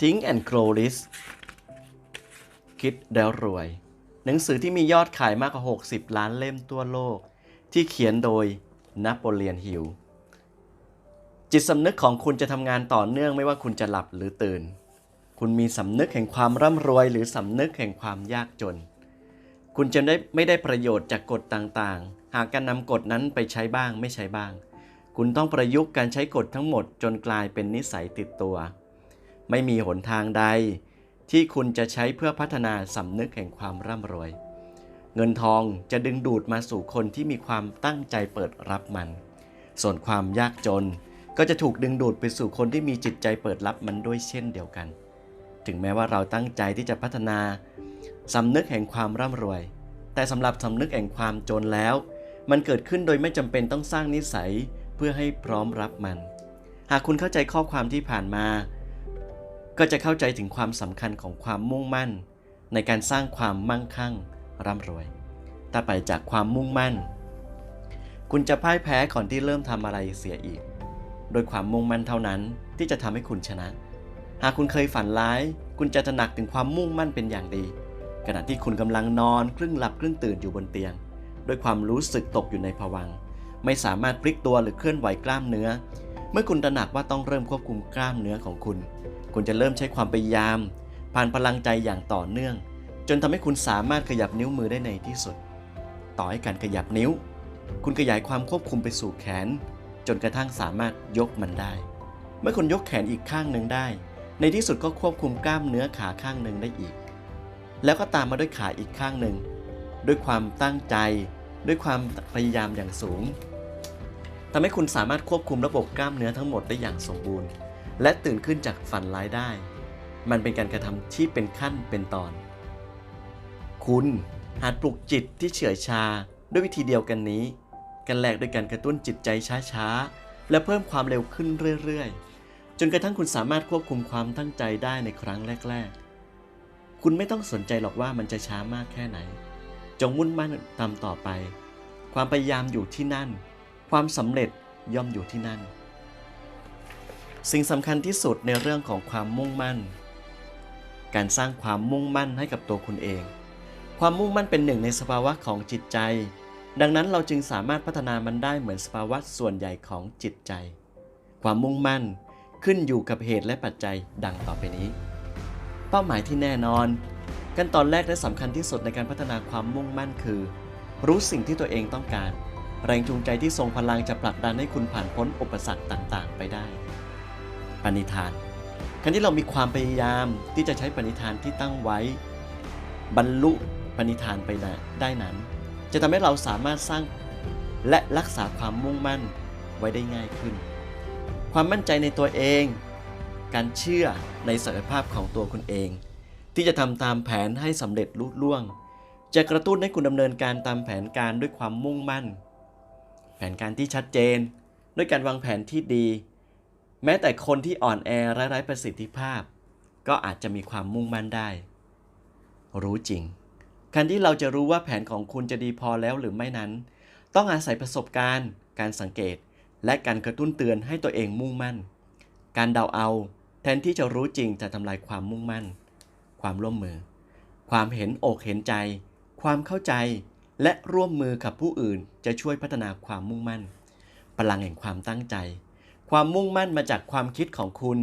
Think and Grow Rich คิดแล้วรวย หนังสือที่มียอดขายมากกว่า 60 ล้านเล่มทั่วโลก ที่เขียนโดยนโปเลียนฮิลจิตสำนึกของคุณจะทำงานต่อเนื่องไม่ว่าคุณจะหลับหรือตื่น คุณมีสำนึกแห่งความร่ำรวย หรือสำนึกแห่งความยากจน คุณจะได้ไม่ได้ประโยชน์จากกฎต่างๆ หากการนำกฎนั้นไปใช้บ้างไม่ใช้บ้าง คุณต้องประยุกต์การใช้กฎทั้งหมดจนกลายเป็นนิสัยติดตัว ไม่มีหนทางใด ที่คุณจะใช้เพื่อพัฒนาสำนึกแห่งความร่ำรวย เงินทองจะดึงดูดมาสู่คนที่มีความตั้งใจเปิดรับมัน ส่วนความยากจนก็จะถูกดึงดูดไปสู่คนที่มีจิตใจเปิดรับมันด้วยเช่นเดียวกัน ถึงแม้ว่าเราตั้งใจที่จะพัฒนาสำนึกแห่งความร่ำรวย แต่สำหรับสำนึกแห่งความจนแล้ว มันเกิดขึ้นโดยไม่จำเป็นต้องสร้างนิสัยเพื่อให้พร้อมรับมัน หากคุณเข้าใจข้อความที่ผ่านมา ก็จะเข้าใจถึงความสำคัญของความมุ่งมั่น ในการสร้างความมั่งคั่งร่ำรวย ถ้าไปจากความมุ่งมั่น คุณจะพ่ายแพ้ก่อนที่เริ่มทำอะไรเสียอีก โดยความมุ่งมั่นเท่านั้นที่จะทำให้คุณชนะ หากคุณเคยฝันร้าย คุณจะตระหนักถึงความมุ่งมั่นเป็นอย่างดี ขณะที่คุณกำลังนอนครึ่งหลับครึ่งตื่นอยู่บนเตียง ด้วยความรู้สึกตกอยู่ในภวัง ไม่สามารถพลิกตัวหรือเคลื่อนไหวกล้ามเนื้อ เมื่อคุณตระหนักว่าต้องเริ่มควบคุมกล้ามเนื้อของคุณ คุณจะเริ่มใช้ความพยายาม ผ่านพลังใจอย่างต่อเนื่อง จนทำให้คุณสามารถขยับนิ้วมือได้ในที่สุด ต่อให้การขยับนิ้ว คุณขยายความควบคุมไปสู่แขน จนกระทั่งสามารถยกมันได้ เมื่อคุณยกแขนอีกข้างหนึ่งได้ ในที่สุดก็ควบคุมกล้ามเนื้อขาข้างหนึ่งได้อีก แล้วก็ตามมาด้วยขาอีกข้างหนึ่งด้วยความตั้งใจ ด้วยความพยายามอย่างสูง ทำให้คุณสามารถควบคุมระบบกล้ามเนื้อทั้งหมดได้อย่างสมบูรณ์ และตื่นขึ้นจากฝันร้ายได้ มันเป็นการกระทำที่เป็นขั้นเป็นตอน คุณหัดปลุกจิตที่เฉื่อยชาด้วยวิธีเดียวกันนี้ กันแรกด้วยการกระตุ้นจิตใจช้าๆ และเพิ่มความเร็วขึ้นเรื่อยๆ จนกระทั่งคุณสามารถควบคุมความตั้งใจได้ในครั้งแรก ๆ คุณไม่ต้องสนใจหรอกว่ามันจะช้ามากแค่ไหน จงมุ่นมั่นทำต่อไป ความพยายามอยู่ที่นั่น ความสำเร็จย่อมอยู่ที่นั่น สิ่งสำคัญที่สุดในเรื่องของความมุ่งมั่น การสร้างความมุ่งมั่นให้กับตัวคุณเอง ความมุ่งมั่นเป็นหนึ่งในสภาวะของจิตใจ ดังนั้นเราจึงสามารถพัฒนามันได้เหมือนสภาวะส่วนใหญ่ของจิตใจ ความมุ่งมั่นขึ้นอยู่กับเหตุและปัจจัยดังต่อไปนี้ เป้าหมายที่แน่นอน ขั้นตอนแรกและสำคัญที่สุดในการพัฒนาความมุ่งมั่นคือ รู้สิ่งที่ตัวเองต้องการ แรงจูงใจที่ทรงพลังจะผลักดันให้คุณผ่านพ้นอุปสรรคต่างๆ ไปได้ ปณิธานการที่เรามีความพยายามที่จะใช้ปณิธานที่ตั้งไว้ บรรลุปณิธานไปได้นั้น จะทำให้เราสามารถสร้างและรักษาความมุ่งมั่นไว้ได้ง่ายขึ้น ความมั่นใจในตัวเอง การเชื่อในศักยภาพของตัวคุณเอง ที่จะทำตามแผนให้สำเร็จลุล่วง จะกระตุ้นให้คุณดำเนินการตามแผนการด้วยความมุ่งมั่น แผนการที่ชัดเจน ด้วยการวางแผนที่ดี แม้แต่คนที่อ่อนแอไร้ประสิทธิภาพ ก็อาจจะมีความมุ่งมั่นได้ รู้จริง การที่เราจะรู้ว่าแผนของคุณจะดีพอแล้วหรือไม่นั้น ต้องอาศัยประสบการณ์ การสังเกต และการกระตุ้นเตือนให้ตัวเองมุ่งมั่น การเดาเอา แทนที่จะรู้จริงจะทำลายความมุ่งมั่น ความร่วมมือ ความเห็นอกเห็นใจ ความเข้าใจ และร่วมมือกับผู้อื่นจะช่วยพัฒนาความมุ่งมั่น พลังแห่งความตั้งใจ ความมุ่งมั่นมาจากความคิดของคุณ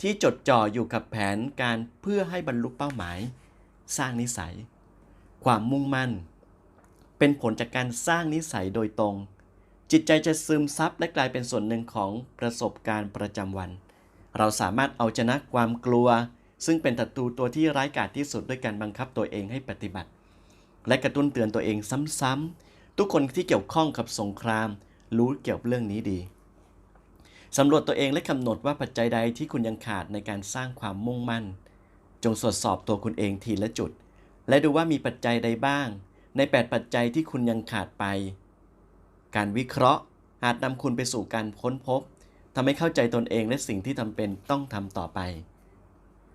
ที่จดจ่ออยู่กับแผนการเพื่อให้บรรลุเป้าหมาย สร้างนิสัย ความมุ่งมั่น เป็นผลจากการสร้างนิสัยโดยตรง จิตใจจะซึมซับและกลายเป็นส่วนหนึ่งของประสบการณ์ประจำวัน เราสามารถเอาชนะความกลัว ซึ่งเป็นศัตรูตัวที่ร้ายกาจที่สุดด้วยการบังคับตัวเองให้ปฏิบัติ และกระตุ้นเตือนตัวเองซ้ำๆทุกคนที่เกี่ยวข้องกับสงคราม รู้เกี่ยวกับเรื่องนี้ดีสำรวจตัวเองและกำหนดว่าปัจจัยใดที่คุณยังขาดในการสร้างความมุ่งมั่น จงตรวจสอบตัวคุณเองทีละจุด และดูว่ามีปัจจัยใดบ้าง ใน 8 ปัจจัยที่คุณยังขาดไป การวิเคราะห์ อาจนำคุณไปสู่การค้นพบทำให้เข้าใจตนเองและสิ่งที่จำเป็นต้องทำต่อไป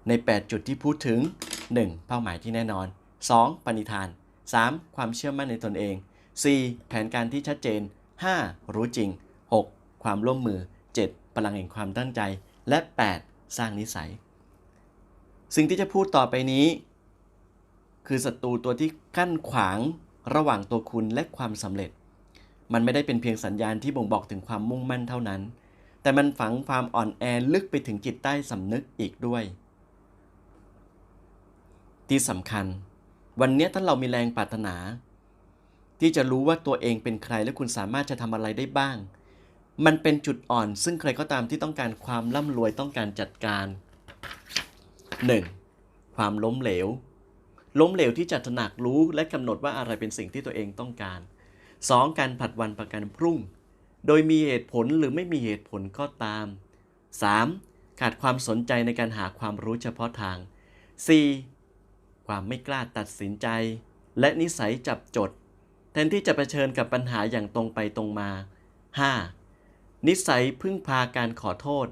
ใน 8 จุดที่พูดถึง 1. เป้าหมายที่แน่นอน 2. ปณิธาน 3. ความเชื่อมั่นในตนเอง 4. แผนการที่ชัดเจน 5. รู้จริง 6. ความร่วมมือ 7. พลังแห่งความตั้งใจ และ 8. สร้างนิสัย สิ่งที่จะพูดต่อไปนี้ คือศัตรูตัวที่กั้นขวางระหว่างตัวคุณและความสำเร็จ มันไม่ได้เป็นเพียงสัญญาณที่บ่งบอกถึงความมุ่งมั่นเท่านั้น แต่มันฝังความอ่อนแอลึกไปถึงจิตใต้สำนึกอีกด้วย ที่สำคัญ วันนี้ถ้าเรามีแรงปรารถนา ที่จะรู้ว่าตัวเองเป็นใครและคุณสามารถจะทำอะไรได้บ้าง มันเป็นจุดอ่อน ซึ่งใครก็ตามที่ต้องการความร่ำรวยต้องการจัดการ 1. ความล้มเหลว ล้มเหลวที่จะตระหนักรู้และกำหนดว่าอะไรเป็นสิ่งที่ตัวเองต้องการ 2. การผัดวันประกันพรุ่ง โดยมีเหตุผลหรือไม่มีเหตุผลก็ตาม 3. ขาดความสนใจในการหาความรู้เฉพาะทาง 4. ความไม่กล้าตัดสินใจ และนิสัยจับจด แทนที่จะเผชิญกับปัญหาอย่างตรงไปตรงมา 5. นิสัยพึ่งพาการขอโทษ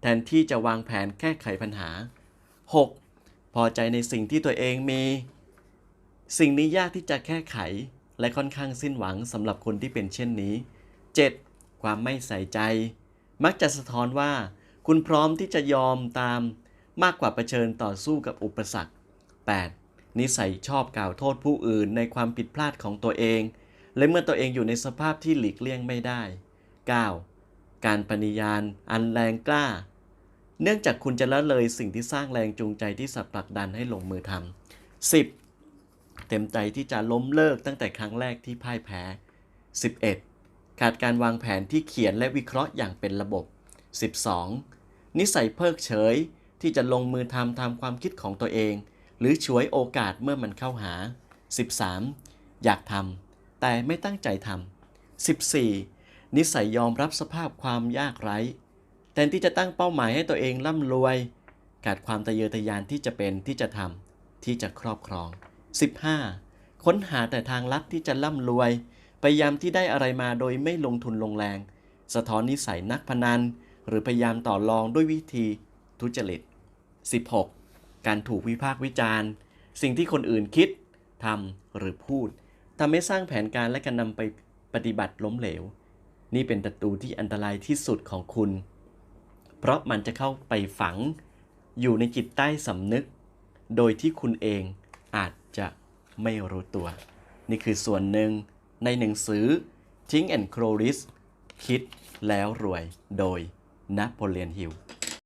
แทนที่จะวางแผนแก้ไขปัญหา 6. พอใจในสิ่งที่ตัวเองมี สิ่งนี้ยากที่จะแก้ไข และค่อนข้างสิ้นหวังสำหรับคนที่เป็นเช่นนี้ 7. ความไม่ใส่ใจ มักจะสะท้อนว่า คุณพร้อมที่จะยอมตามมากกว่าเผชิญต่อสู้กับอุปสรรค 8. นิสัยชอบกล่าวโทษผู้อื่นในความผิดพลาดของตัวเอง และเมื่อตัวเองอยู่ในสภาพที่หลีกเลี่ยงไม่ได้ 9. การปณิยานอันแรงกล้า เนื่องจากคุณจะละเลยสิ่งที่สร้างแรงจูงใจที่สับผลักดันให้ลงมือทำ 10. เต็มใจที่จะล้มเลิกตั้งแต่ครั้งแรกที่พ่ายแพ้ 11. ขาดการวางแผนที่เขียนและวิเคราะห์อย่างเป็นระบบ 12. นิสัยเพิกเฉยที่จะลงมือทำตามความคิดของตัวเอง หรือฉวยโอกาสเมื่อมันเข้าหา 13. อยากทำแต่ไม่ตั้งใจทำ 14. นิสัยยอมรับสภาพความยากไร้แทนที่จะตั้งเป้าหมายให้ตัวเองร่ำรวย ขาดความทะเยอทะยานที่จะเป็นที่จะทำที่จะครอบครอง 15. ค้นหาแต่ทางลัดที่จะร่ำรวย พยายามที่ได้อะไรมาโดยไม่ลงทุนลงแรง สะท้อนนิสัยนักพนัน หรือพยายามต่อรองด้วยวิธีทุจริต 16. การถูกวิพากษ์วิจารณ์ สิ่งที่คนอื่นคิดทำหรือพูดทำให้สร้างแผนการและการนำไปปฏิบัติล้มเหลว นี่เป็นศัตรูที่อันตรายที่สุดของคุณ เพราะมันจะเข้าไปฝัง อยู่ในจิตใต้สำนึก โดยที่คุณเองอาจจะไม่รู้ตัว นี่คือส่วนหนึ่งในหนังสือ Think and Grow Rich คิดแล้วรวยโดยนโปเลียนฮิล